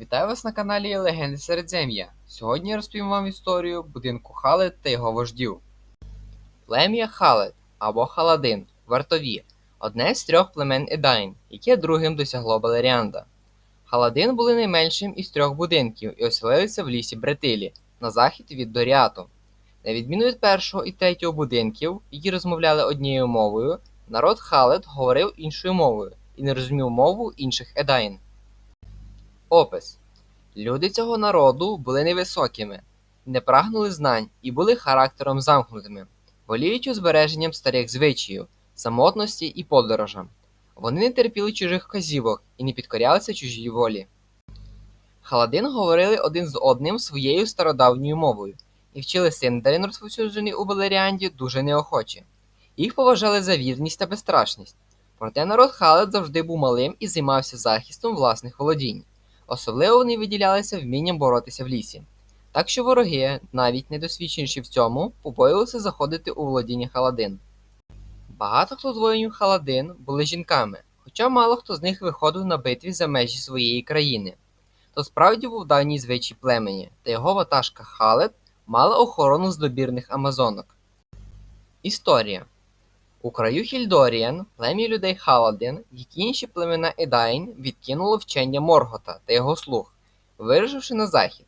Вітаю вас на каналі Легенди Середзем'я. Сьогодні я розповім вам історію будинку Халет та його вождів. Плем'я Халет або Халадин вартові одне з трьох племен Едайн, яке другим досягло Балеріанда. Халадин були найменшим із трьох будинків і оселилися в лісі Бретилі на захід від Доріату. На відміну від першого і третього будинків, які розмовляли однією мовою, народ Халет говорив іншою мовою і не розумів мову інших Едайн. Опис. Люди цього народу були невисокими, не прагнули знань і були характером замкнутими, воліючи збереженням старих звичаїв, самотності і подорожам. Вони не терпіли чужих вказівок і не підкорялися чужій волі. Халадин говорили один з одним своєю стародавньою мовою і вчили синдарин, розповсюджений у Балеріанді, дуже неохоче. Їх поважали за вірність та безстрашність. Проте народ Халет завжди був малим і займався захистом власних володінь. Особливо вони виділялися вмінням боротися в лісі. Так що вороги, навіть не досвідченіші в цьому, побоювалися заходити у володіння Халадин. Багато хто з воїнів Халадин були жінками, хоча мало хто з них виходив на битві за межі своєї країни. То справді був давній звичай племені, та його ватажка Халет мала охорону з добірних амазонок. Історія у краю Хільдоріан плем'я людей Халадин, як інші племена Едайн, відкинуло вчення Моргота та його слуг, вирушивши на захід.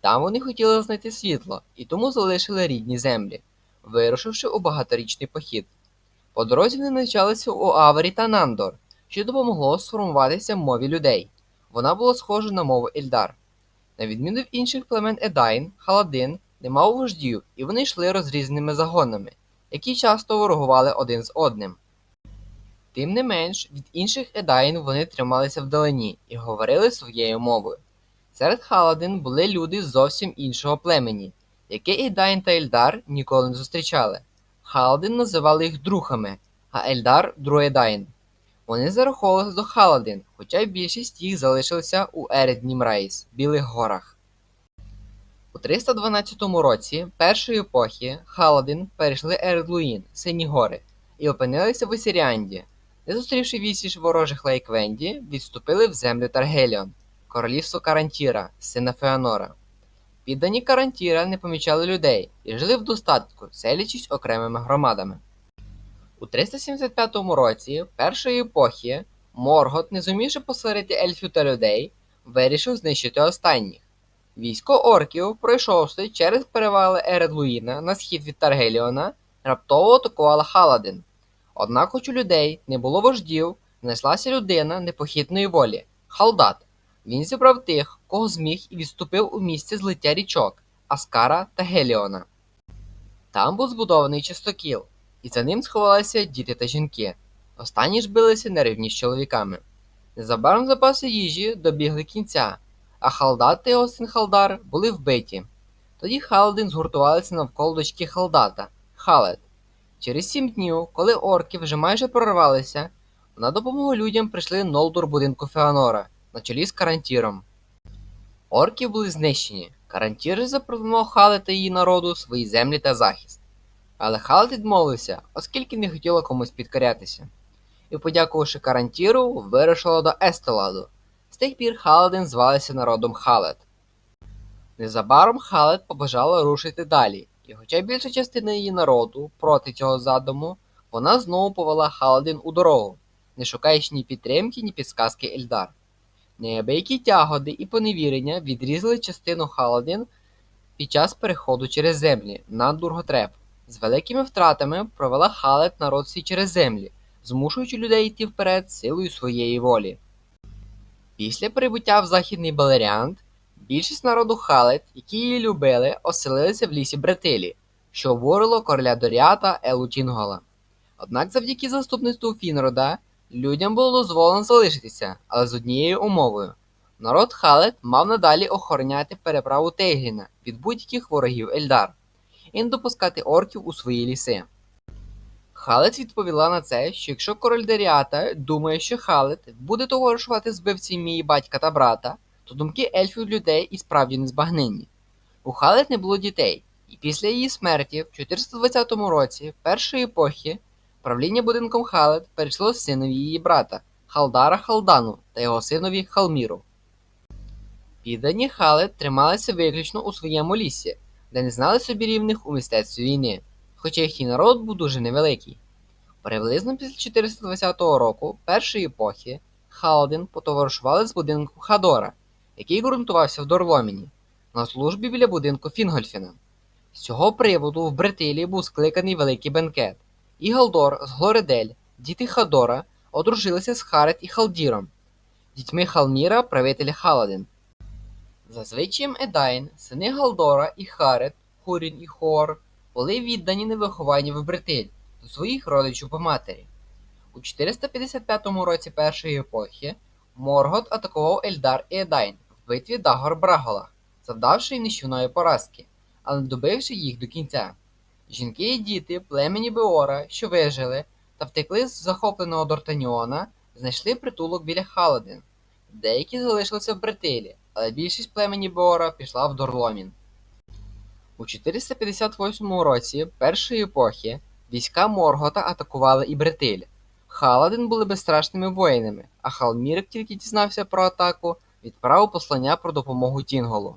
Там вони хотіли знайти світло і тому залишили рідні землі, вирушивши у багаторічний похід. По дорозі вони навчалися у Аварі та Нандор, що допомогло сформуватися мові людей. Вона була схожа на мову Ельдар. На відміну від інших племен Едайн, Халадин не мав вождів, і вони йшли розрізненими загонами які часто ворогували один з одним. Тим не менш, від інших Едаїн вони трималися вдалині і говорили своєю мовою. Серед Халадин були люди зовсім іншого племені, яке Едаїн та Ельдар ніколи не зустрічали. Халадин називали їх друхами, а Ельдар Друедаїн. Вони зараховувалися до Халадин, хоча більшість їх залишилися у Ереднімрайс, Білих горах. У 312 році першої епохи Халадин перейшли Ередлуїн, Сині гори, і опинилися в Осіріанді, не зустрівши вісіч ворожих Лейквенді, відступили в землю Таргеліон, королівство Карантіра, сина Феонора. Піддані Карантіра не помічали людей і жили в достатку, селячись окремими громадами. У 375 році першої епохи Моргот, не зумівши посварити ельфів та людей, вирішив знищити останніх. Військо орків, пройшовши через перевали Ередлуїна на схід від Таргеліона, раптово атакувала Халадин. Однак, хоч у людей не було вождів, знайшлася людина непохитної волі Халдат. Він зібрав тих, кого зміг і відступив у місце злиття річок Аскара та Геліона. Там був збудований чистокіл, і за ним сховалися діти та жінки. Останні ж билися на рівні з чоловіками. Незабаром запаси їжі добігли кінця а Халдат та його Халдар були вбиті. Тоді Халадин згуртувалися навколо дочки Халдата Халет. Через сім днів, коли орки вже майже прорвалися, на допомогу людям прийшли Нолдур будинку Феонора на чолі з Карантіром. Орки були знищені. Карантір запропонував Халет та її народу свої землі та захист. Але Халет відмовився, оскільки не хотіла комусь підкорятися. І, подякувавши Карантіру, вирушила до Естеладу тих пір Халадин звалися народом Халет. Незабаром Халет побажала рушити далі, і хоча більша частина її народу проти цього задуму, вона знову повела Халадин у дорогу, не шукаючи ні підтримки, ні підсказки Ельдар. Неабиякі тягоди і поневірення відрізали частину Халадин під час переходу через землі на Дурготреп. З великими втратами провела Халет народ через землі, змушуючи людей йти вперед силою своєї волі. Після прибуття в Західний Балеріант більшість народу Халет, які її любили, оселилися в лісі Бретилі, що обурило короля Доріата Елу Тінгола. Однак завдяки заступництву Фінрода людям було дозволено залишитися, але з однією умовою. Народ Халет мав надалі охороняти переправу Тейгріна від будь-яких ворогів Ельдар і не допускати орків у свої ліси. Халет відповіла на це, що якщо король Деріата думає, що Халет буде товаришувати збивці її батька та брата, то думки ельфів людей і справді не збагненні. У Халет не було дітей, і після її смерті, в 420 році першої епохи, правління будинком Халет перейшло синові її брата Халдара Халдану та його синові Халміру. Піддані Халет трималися виключно у своєму лісі, де не знали собі рівних у мистецтві війни, хоча їхній народ був дуже невеликий. Приблизно після 420 року першої епохи Халадин потоваришували з будинку Хадора, який ґрунтувався в Дорломіні, на службі біля будинку Фінгольфіна. З цього приводу в Бретилії був скликаний великий бенкет, і Галдор з Глоредель, діти Хадора, одружилися з Харет і Халдіром, дітьми Халміра, правителя Халадин. За звичаєм Едайн, сини Галдора і Харет, Хурін і Хоор, були віддані на виховання в Бретиль до своїх родичів по матері. У 455 році першої епохи Моргот атакував Ельдар і Едайн в битві Дагор Браголах, завдавши їм нищівної поразки, але не добивши їх до кінця. Жінки і діти племені Беора, що вижили та втекли з захопленого Дортаніона, знайшли притулок біля Халадин. Деякі залишилися в Бретилі, але більшість племені Беора пішла в Дорломін. У 458 році першої епохи війська Моргота атакували і Бретиль. Халадин були безстрашними воїнами, а Халмірик тільки дізнався про атаку, відправив послання про допомогу Тінголу.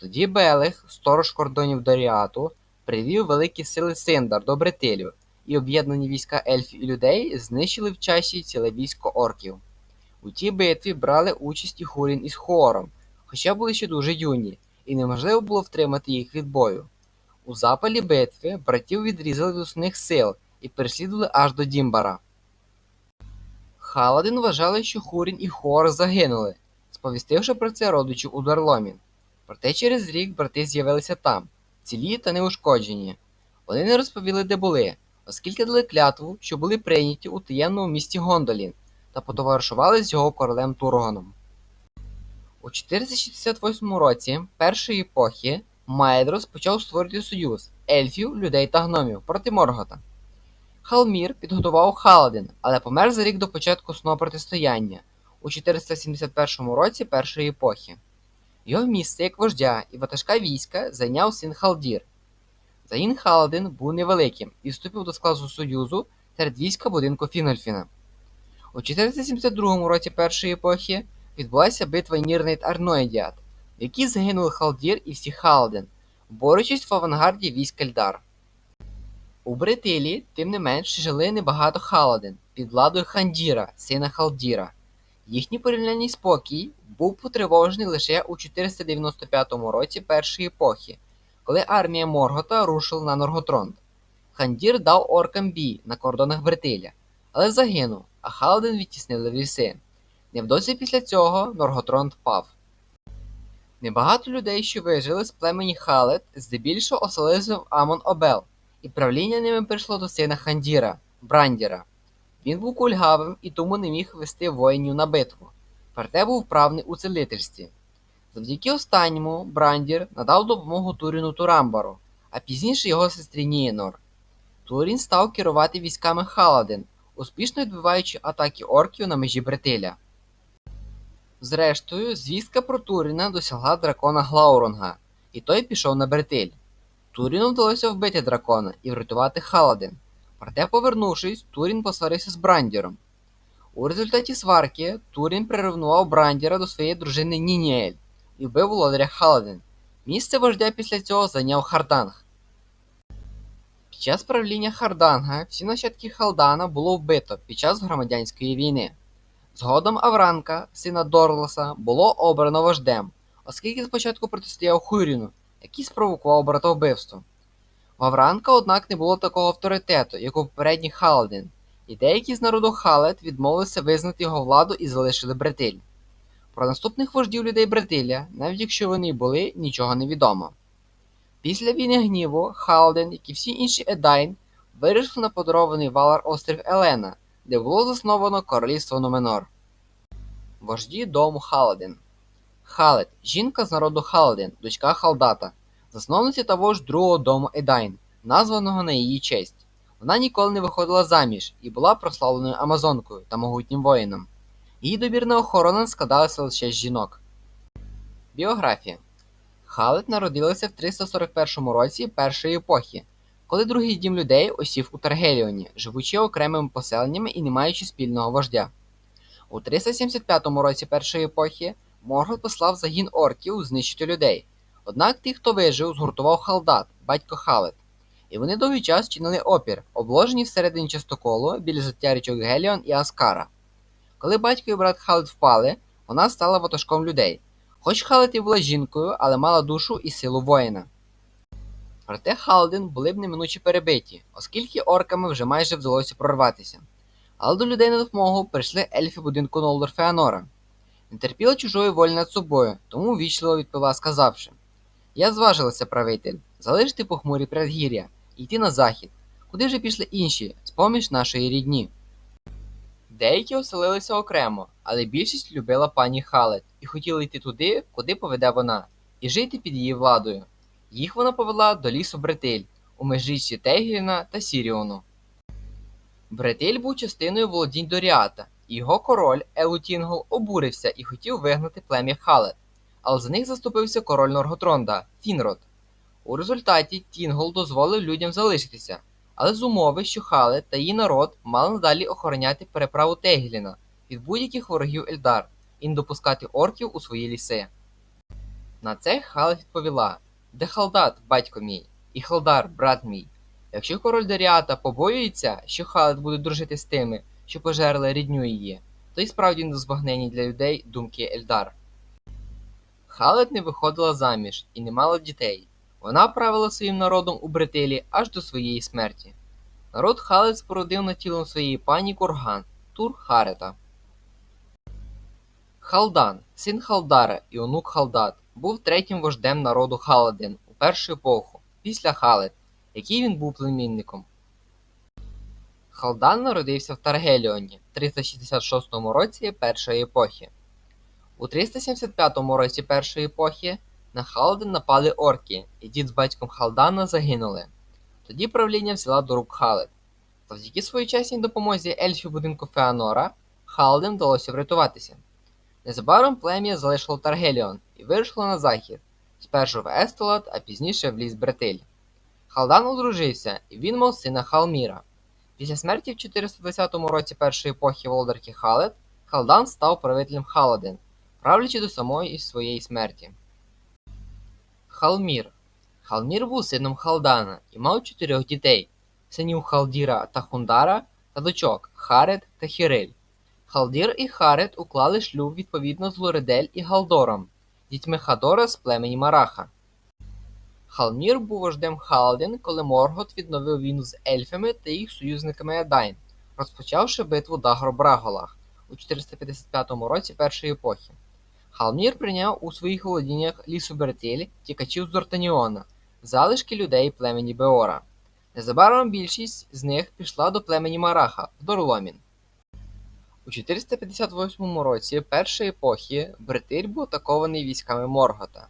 Тоді Белех, сторож кордонів Доріату, привів великі сили Синдар до Бретилю, і об'єднані війська ельфів і людей знищили в часі ціле військо орків. У тій битві брали участь і Хурін із Хором, хоча були ще дуже юні, і неможливо було втримати їх від бою. У запалі битви братів відрізали від основних сил і переслідували аж до Дімбара. Халадин вважали, що Хурін і Хор загинули, сповістивши про це родичів у Дарломін. Проте через рік брати з'явилися там, цілі та неушкоджені. Вони не розповіли, де були, оскільки дали клятву, що були прийняті у таємному місті Гондолін та потоваришували з його королем Тургоном. У 468 році першої епохи Майдрос почав створити союз ельфів, людей та гномів проти Моргота. Халмір підготував Халадин, але помер за рік до початку сного протистояння у 471 році першої епохи. Його місце як вождя і ватажка війська зайняв син Халдір. Заїн Халадин був невеликим і вступив до складу союзу серед війська будинку Фінгольфіна. У 472 році першої епохи відбулася битва Нірнейт Арноїдіат, в якій загинули Халдір і всі Халадин, борючись в авангарді військ Ельдар. У Бретилі, тим не менш, жили небагато Халадин під владою Хандіра, сина Халдіра. Їхній порівнянний спокій був потривожений лише у 495 році першої епохи, коли армія Моргота рушила на Норготронд. Хандір дав оркам бій на кордонах Бретиля, але загинув, а Халадин відтіснили ліси. Невдовзі після цього Норготронд пав. Небагато людей, що вижили з племені Халет, здебільшого оселилися в Амон Обел, і правління ними прийшло до сина Хандіра, Брандіра. Він був кульгавим і тому не міг вести воїнів на битву, проте був вправний у целительстві. Завдяки останньому Брандір надав допомогу Туріну Турамбару, а пізніше його сестрі Нієнор. Турін став керувати військами Халадин, успішно відбиваючи атаки орків на межі Бретиля. Зрештою, звістка про Туріна досягла дракона Глауронга, і той пішов на Бретиль. Туріну вдалося вбити дракона і врятувати Халадин. Проте, повернувшись, Турін посварився з Брандіром. У результаті сварки Турін приревнував Брандіра до своєї дружини Нініель і вбив володаря Халадин. Місце вождя після цього зайняв Харданг. Під час правління Харданга всі нащадки Халдана було вбито під час громадянської війни. Згодом Авранка, сина Дорлоса, було обрано вождем, оскільки спочатку протистояв Хуріну, який спровокував братовбивство. В Авранка, однак, не було такого авторитету, як у попередній Халадин, і деякі з народу Халет відмовилися визнати його владу і залишили Бретиль. Про наступних вождів людей Бретиля, навіть якщо вони й були, нічого не відомо. Після війни гніву Халадин, як і всі інші Едайн, вирішив на подарований Валар острів Елена, де було засновано королівство Нуменор. Вожді дому Халадин Халет жінка з народу Халадин, дочка Халдата, засновниця того ж другого дому Едайн, названого на її честь. Вона ніколи не виходила заміж і була прославленою Амазонкою та могутнім воїном. Її добірна охорона складалася лише з жінок. Біографія Халет народилася в 341 році першої епохи, коли другий дім людей осів у Таргеліоні, живучи окремими поселеннями і не маючи спільного вождя. У 375 році першої епохи Моргот послав загін орків знищити людей. Однак тих, хто вижив, згуртував Халдат, батько Халет. І вони довгий час чинили опір, обложені всередині частоколу біля заття річок Геліон і Аскара. Коли батько і брат Халет впали, вона стала ватажком людей. Хоч Халет і була жінкою, але мала душу і силу воїна. Проте Халдин були б неминуче перебиті, оскільки орками вже майже вдалося прорватися. Але до людей на допомогу прийшли ельфи будинку Нолдор Феанора. Не терпіла чужої волі над собою, тому вічливо відповіла, сказавши: Я зважилася, правитель, залишити похмурі предгір'я йти на захід, куди вже пішли інші, з поміж нашої рідні. Деякі оселилися окремо, але більшість любила пані Халет і хотіли йти туди, куди поведе вона, і жити під її владою. Їх вона повела до лісу Бретиль у межріччі Тегріна та Сіріону. Бретиль був частиною володінь Доріата, і його король Елутінгол обурився і хотів вигнати плем'я Халет, але за них заступився король Норготронда Фінрод. У результаті Тінгол дозволив людям залишитися, але з умови, що Халет та її народ мали надалі охороняти переправу Тегіліна від будь-яких ворогів Ельдар і не допускати орків у свої ліси. На це Халет відповіла: Де Халдат, батько мій, і Халдар, брат мій. Якщо король Доріата побоюється, що Халет буде дружити з тими, що пожерли рідню її, то й справді незбагненні для людей думки Ельдар. Халет не виходила заміж і не мала дітей. Вона правила своїм народом у Бретилі аж до своєї смерті. Народ Халет спородив над тілом своєї пані Курган, Тур Харета. Халдан, син Халдара і онук Халдат, був третім вождем народу Халадин у першу епоху, після Халет, який він був племінником. Халдан народився в Таргеліоні в 366 році першої епохи. У 375 році першої епохи на Халдин напали орки, і дід з батьком Халдана загинули. Тоді правління взяла до рук Халет. Завдяки своєчасній допомозі ельфів будинку Феанора Халдин вдалося врятуватися. Незабаром плем'я залишило Таргеліон і вирушило на захід, спершу в Естолад, а пізніше в ліс Бретиль. Халдан одружився, і він мав сина Халміра. Після смерті в 420 році першої епохи володарки Халет Халдан став правителем Халадин, правлячи до самої своєї смерті. Халмір Халмір був сином Халдана і мав чотирьох дітей синів Халдіра та Хундара та дочок Харет та Хіриль. Халдір і Харет уклали шлюб відповідно з Лоредель і Галдором, дітьми Хадора з племені Мараха. Халмір був вождем Халадин, коли Моргот відновив війну з ельфами та їх союзниками Едайн, розпочавши битву Дагор-Браголах у 455 році першої епохи. Халмір прийняв у своїх володіннях лісу Бертиль, тікачів з Дортаніона, залишки людей племені Беора. Незабаром більшість з них пішла до племені Мараха в Дорломін. У 458 році першої епохи Бретиль був атакований військами Моргота.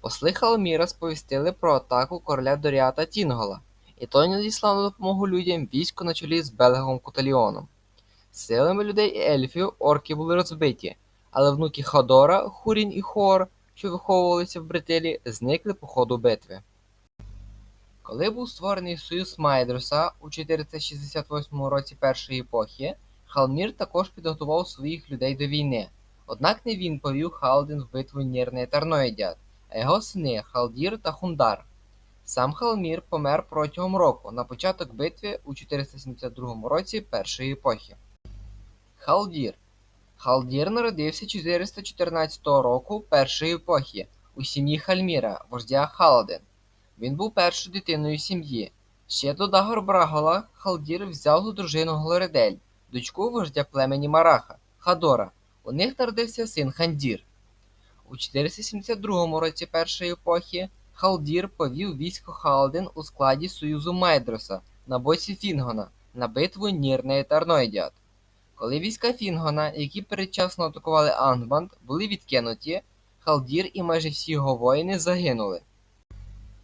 Посли Халміра сповістили про атаку короля Доріата Тінгола, і той надіслав на допомогу людям військо на чолі з Белегом Куталіоном. Силами людей і ельфів орки були розбиті, але внуки Ходора, Хурін і Хор, що виховувалися в Бретилі, зникли по ходу битви. Коли був створений союз Майдруса у 468 році першої епохи, Халмір також підготував своїх людей до війни. Однак не він повів Халдин в битву Нірне Тарноїдят, а його сини Халдір та Хундар. Сам Халмір помер протягом року на початок битви у 472 році першої епохи. Халдір Халдір народився 414 року першої епохи у сім'ї Хальміра, вождя Халадин. Він був першою дитиною сім'ї. Ще до Дагор Брагола Халдір взяв у дружину Глоредель, дочку вождя племені Мараха, Хадора. У них народився син Хандір. У 472 році першої епохи Халдір повів військо Халдин у складі Союзу Майдроса на боці Фінгона на битву Нірне та Арнойдіат. Коли війська Фінгона, які передчасно атакували Ангбанд, були відкинуті, Халдір і майже всі його воїни загинули.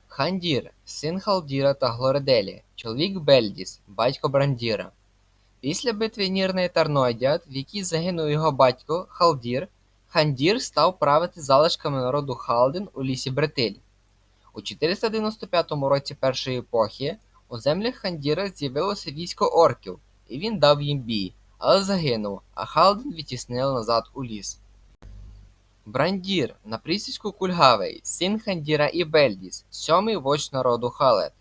Хандір, син Халдіра та Глоределі, чоловік Бельдіс, батько Брандіра. Після битви Нірне та в якій загинув його батько Халдір, Хандір став правити залишками народу Халдин у лісі Бретиль. У 495 році першої епохи у землях Хандіра з'явилося військо орків, і він дав їм бій, але загинув, а Халдин відтіснили назад у ліс. Брандір на прізвиську Кульгавий, син Хандіра і Бельдіс, сьомий вождь народу Халет.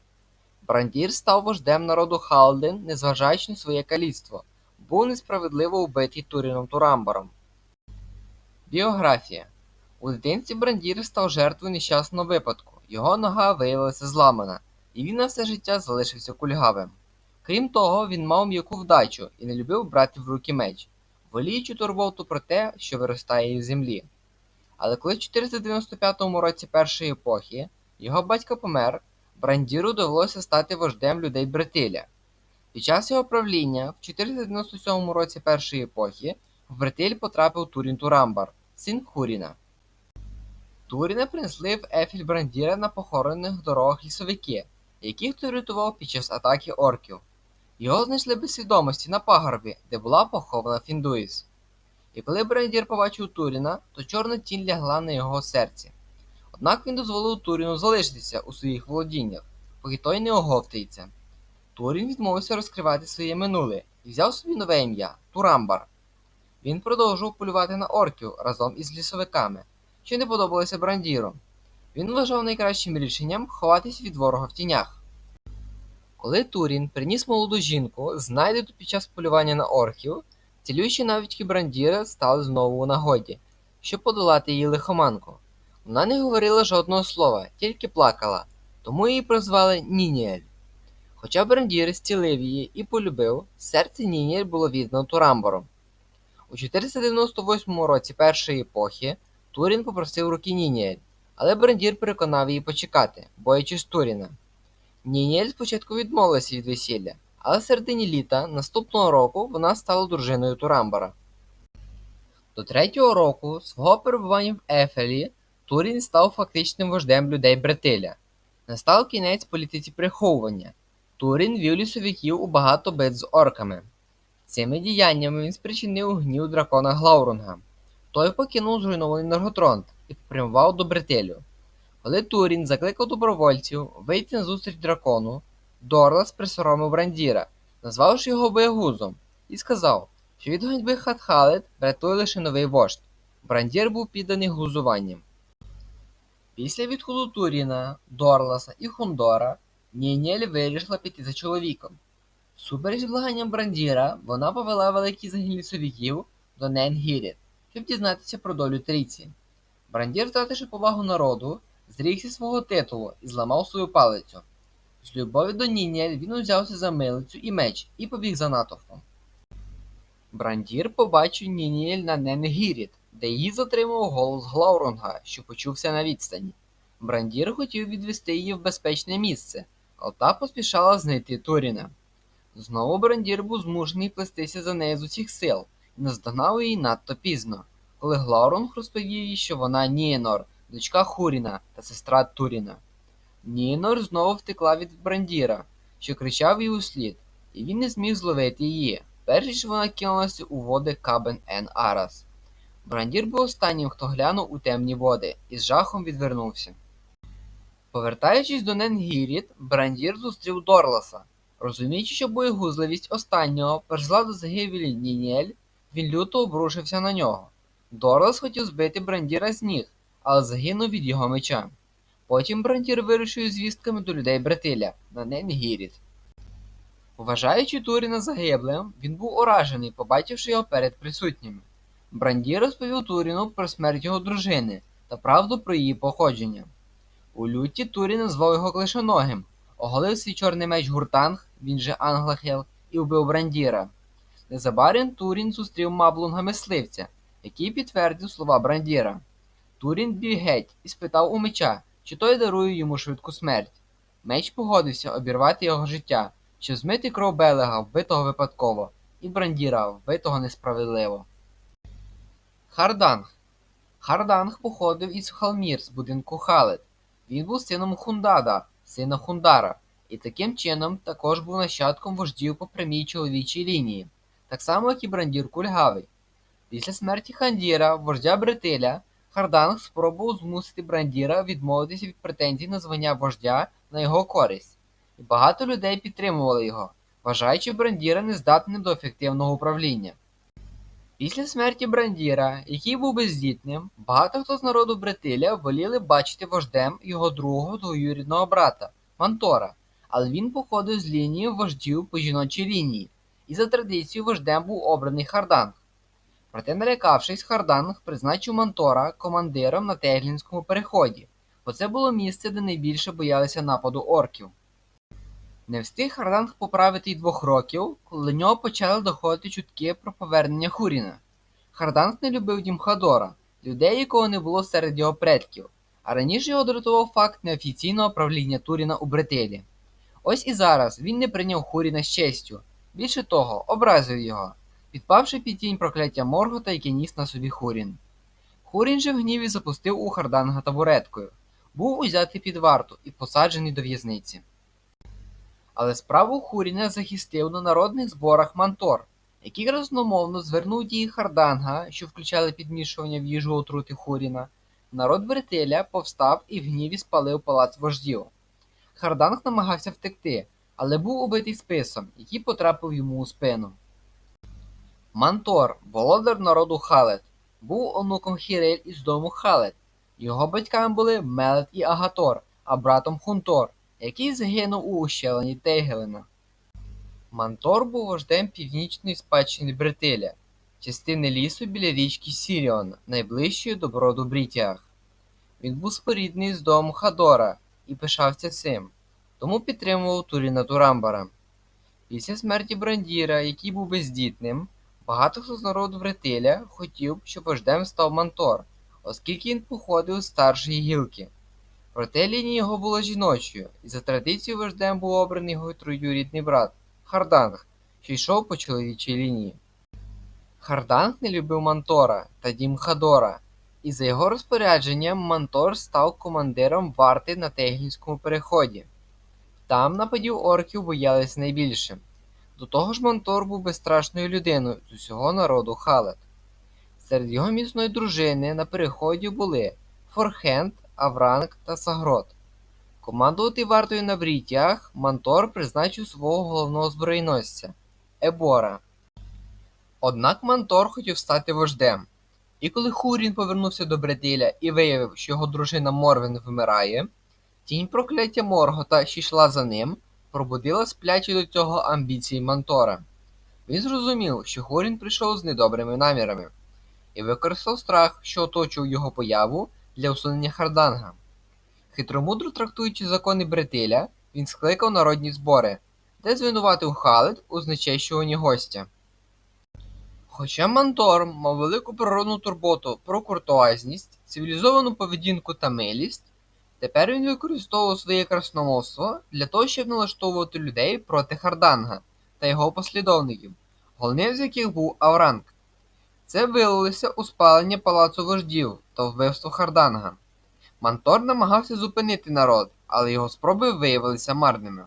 Брандір став вождем народу Халден, незважаючи на своє каліцтво, був несправедливо вбитий Туріном Турамбаром. Біографія У дитинстві Брандір став жертвою нещасного випадку. Його нога виявилася зламана, і він на все життя залишився кульгавим. Крім того, він мав м'яку вдачу і не любив брати в руки меч, воліючи турботу про те, що виростає із землі. Але коли в 495 році першої епохи його батько помер, Брандіру довелося стати вождем людей Бретиля. Під час його правління в 497 році першої епохи в Бретиль потрапив Турін Турамбар, син Хуріна. Туріна принесли в Ефіль Брандіра на похоронених дорогах лісовики, яких той рятував під час атаки орків. Його знайшли без свідомості на пагорбі, де була похована Фіндуїс. І коли Брендір побачив Туріна, то чорна тінь лягла на його серці. Однак він дозволив Туріну залишитися у своїх володіннях, поки той не оговтається. Турін відмовився розкривати своє минуле і взяв собі нове ім'я Турамбар. Він продовжував полювати на орків разом із лісовиками, що не подобалося Брандіру. Він вважав найкращим рішенням ховатись від ворога в тінях. Коли Турін приніс молоду жінку, знайдену під час полювання на орків, цілющі навички Брандіра стали знову у нагоді, щоб подолати її лихоманку. Вона не говорила жодного слова, тільки плакала, тому її прозвали Нініель. Хоча Брандір зцілив її і полюбив, серце Нініель було віддано Турамбором. У 498 році першої епохи Турін попросив руки Нініель, але Брандір переконав її почекати, боячись Туріна. Нініель спочатку відмовилася від весілля, але в середині літа наступного року вона стала дружиною Турамбара. До третього року свого перебування в Ефелі Турін став фактичним вождем людей Бретиля. Настав кінець політиці приховування. Турін вів лісовиків у багато бит з орками. Цими діяннями він спричинив гнів дракона Глаурунга. Той покинув зруйнований Норготронт і попрямував до Бретелю. Коли Турін закликав добровольців вийти на зустріч дракону, Дорлас присоромив Брандіра, назвавши його боягузом, і сказав, що від ганьби Хатхалет врятує лише новий вождь. Брандір був підданий глузуванням. Після відходу Туріна, Дорласа і Хундора Нінєль вирішила піти за чоловіком. Супереч благанням Брандіра, вона повела великий загін лісовиків до Ненгіріт, щоб дізнатися про долю трійці. Брандір, втративши повагу народу, зрікся свого титулу і зламав свою палицю. З любові до Нінєль він узявся за милицю і меч і побіг за натовпом. Брандір побачив Нінєль на Ненгіріт, де її затримав голос Глауронга, що почувся на відстані. Брандір хотів відвести її в безпечне місце, але та поспішала знайти Туріна. Знову Брандір був змушений плестися за нею з усіх сил і наздогнав її надто пізно, коли Глауронг розповів їй, що вона Нієнор, дочка Хуріна та сестра Туріна. Нієнор знову втекла від Брандіра, що кричав їй услід, і він не зміг зловити її, перш ніж вона кинулася у води Кабен Ен Арас. Брандір був останнім, хто глянув у темні води, і з жахом відвернувся. Повертаючись до Ненгіріт, Брандір зустрів Дорласа. Розуміючи, що боєгузливість останнього першла до загибелі Нінєль, він люто обрушився на нього. Дорлас хотів збити Брандіра з ніг, але загинув від його меча. Потім Брандір вирушив з звістками до людей Бретиля на Ненгіріт. Вважаючи Туріна загиблим, він був уражений, побачивши його перед присутніми. Брандір розповів Туріну про смерть його дружини та правду про її походження. У люті Турін назвав його клишоногим, оголив свій чорний меч Гуртанг, він же Англахел, і вбив Брандіра. Незабаром Турін зустрів Маблунга мисливця, який підтвердив слова Брандіра. Турін біг геть і спитав у меча, чи той дарує йому швидку смерть. Меч погодився обірвати його життя, щоб змити кров Белега, вбитого випадково, і Брандіра, вбитого несправедливо. Харданг Харданг походив із Халмір з будинку Халет. Він був сином Хундада, сина Хундара, і таким чином також був нащадком вождів по прямій чоловічій лінії, так само як і Брандір Кульгавий. Після смерті Хандіра, вождя Бретиля, Харданг спробував змусити Брандіра відмовитися від претензій на звання вождя на його користь, і багато людей підтримували його, вважаючи Брандіра нездатним до ефективного управління. Після смерті Брандіра, який був бездітним, багато хто з народу Бретиля воліли бачити вождем його другого двоюрідного брата Мантора, але він походив з лінії вождів по жіночій лінії, і за традицією вождем був обраний Харданг. Проте, налякавшись, Харданг призначив Мантора командиром на Теглінському переході, бо це було місце, де найбільше боялися нападу орків. Не встиг Харданг поправити й двох років, коли до нього почали доходити чутки про повернення Хуріна. Харданг не любив Дімхадора, людей, якого не було серед його предків, а раніше його дратував факт неофіційного правління Туріна у Бретелі. Ось і зараз він не прийняв Хуріна з честю, більше того, образив його, підпавши під тінь прокляття Моргота, яке ніс на собі Хурін. Хурін же в гніві запустив у Харданга табуреткою, був узятий під варту і посаджений до в'язниці. Але справу Хуріна захистив на народних зборах Мантор, який красномовно звернув дії Харданга, що включали підмішування в їжу отрути Хуріна. Народ Бретеля повстав і в гніві спалив палац вождів. Харданг намагався втекти, але був убитий списом, який потрапив йому у спину. Мантор, володар народу Халет, був онуком Хірель із дому Халет. Його батьками були Мелет і Агатор, а братом Хунтор, який загинув у ущелині Тейгелена. Мантор був вождем північної спадщини Бретиля, частини лісу біля річки Сіріон, найближчої до броду Брітіах. Він був спорідний з домом Хадора і пишався цим, тому підтримував Туріна Турамбара. Після смерті Брандіра, який був бездітним, багато хто з народу Бретиля хотів, щоб вождем став Мантор, оскільки він походив з старшої гілки. Проте лінія його була жіночою, і за традицією вождем був обраний його троюрідний брат Харданг, що йшов по чоловічій лінії. Харданг не любив Мантора та дім Хадора, і за його розпорядженням Мантор став командиром варти на Тегільському переході. Там нападів орків боялись найбільше. До того ж Мантор був безстрашною людиною з усього народу Халет. Серед його міцної дружини на переході були Форхенд, Авранг та Сагрот. Командувати вартою на брітях Мантор призначив свого головного збройносця Ебора. Однак Мантор хотів стати вождем. І коли Хурін повернувся до Бретиля і виявив, що його дружина Морвен вмирає, тінь прокляття Моргота, що йшла за ним, пробудила сплячі до цього амбіції Мантора. Він зрозумів, що Хурін прийшов з недобрими намірами і використав страх, що оточував його появу для усунення Харданга. Хитромудро трактуючи закони Бретиля, він скликав народні збори, де звинуватив Халет у знечещуванні гостя. Хоча Мантор мав велику природну турботу про куртуазність, цивілізовану поведінку та милість, тепер він використовував своє красномовство для того, щоб налаштовувати людей проти Харданга та його послідовників, головним з яких був Авранг. Це вилилося у спалення палацу вождів та вбивство Харданга. Мантор намагався зупинити народ, але його спроби виявилися марними.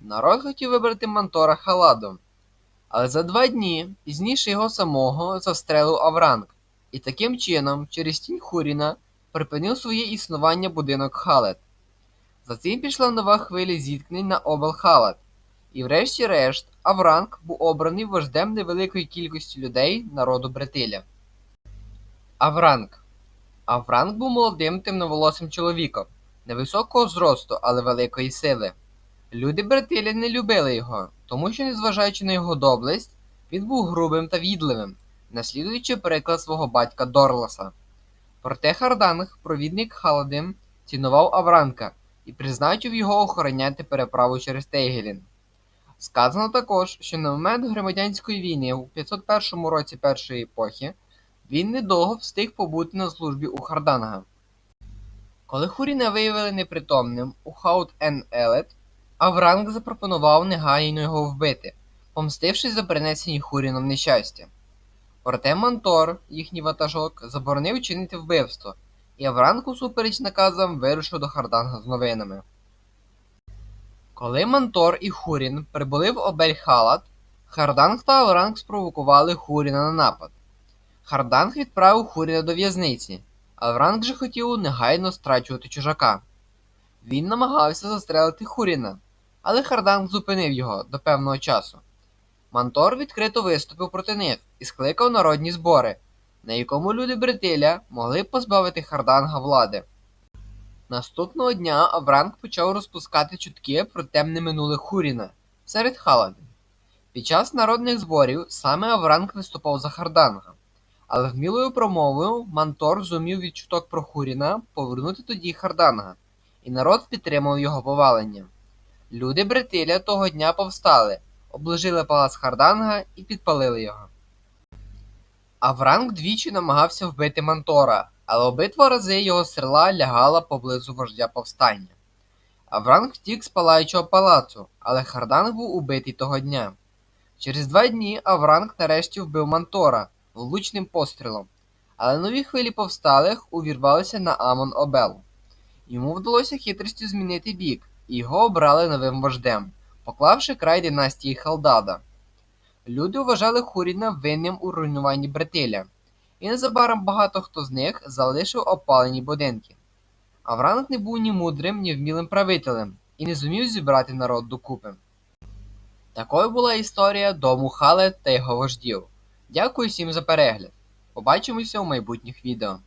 Народ хотів вибрати Мантора Халадом, але за два дні пізніше його самого застрелив Авранг, і таким чином, через тінь Хуріна, припинив своє існування будинок Халет. За цим пішла нова хвиля зіткнень на обл Халет, і врешті-решт Авранг був обраний вождем невеликої кількості людей народу Бретиля. Авранг Авранг був молодим темноволосим чоловіком, невисокого зросту, але великої сили. Люди Бретиля не любили його, тому що, незважаючи на його доблесть, він був грубим та відливим, наслідуючи приклад свого батька Дорласа. Проте Харданг, провідник Халадим, цінував Авранка і призначив його охороняти переправу через Тейгелін. Сказано також, що на момент громадянської війни у 501 році першої епохи він недовго встиг побути на службі у Харданга. Коли Хуріна виявили непритомним у Хаут ен Елет, Авранг запропонував негайно його вбити, помстившись за принесені Хуріном нещастя. Проте Мантор, їхній ватажок, заборонив чинити вбивство, і Авранг усупереч наказам вирушив до Харданга з новинами. Коли Мантор і Хурін прибули в обель Халат, Харданг та Авранг спровокували Хуріна на напад. Харданг відправив Хуріна до в'язниці, Авранг же хотів негайно страчувати чужака. Він намагався застрелити Хуріна, але Харданг зупинив його до певного часу. Мантор відкрито виступив проти них і скликав народні збори, на якому люди Бретиля могли позбавити Харданга влади. Наступного дня Авранг почав розпускати чутки про темне минуле Хуріна серед халадів. Під час народних зборів саме Авранг виступав за Харданга, але вмілою промовою Мантор зумів від чуток про Хуріна повернути тоді Харданга, і народ підтримав його повалення. Люди Бретиля того дня повстали, обложили палац Харданга і підпалили його. Авранг двічі намагався вбити Мантора, але обидва рази його стріла лягала поблизу вождя повстання. Авранг втік з палаючого палацу, але Харданг був убитий того дня. Через два дні Авранг нарешті вбив Мантора влучним пострілом, але нові хвилі повсталих увірвалися на Амон Обел. Йому вдалося хитрістю змінити бік, і його обрали новим вождем, поклавши край династії Халдада. Люди вважали Хуріна винним у руйнуванні Бретиля, і незабаром багато хто з них залишив опалені будинки. Авранг не був ні мудрим, ні вмілим правителем і не зумів зібрати народ докупи. Такою була історія дому Хале та його вождів. Дякую всім за перегляд. Побачимося у майбутніх відео.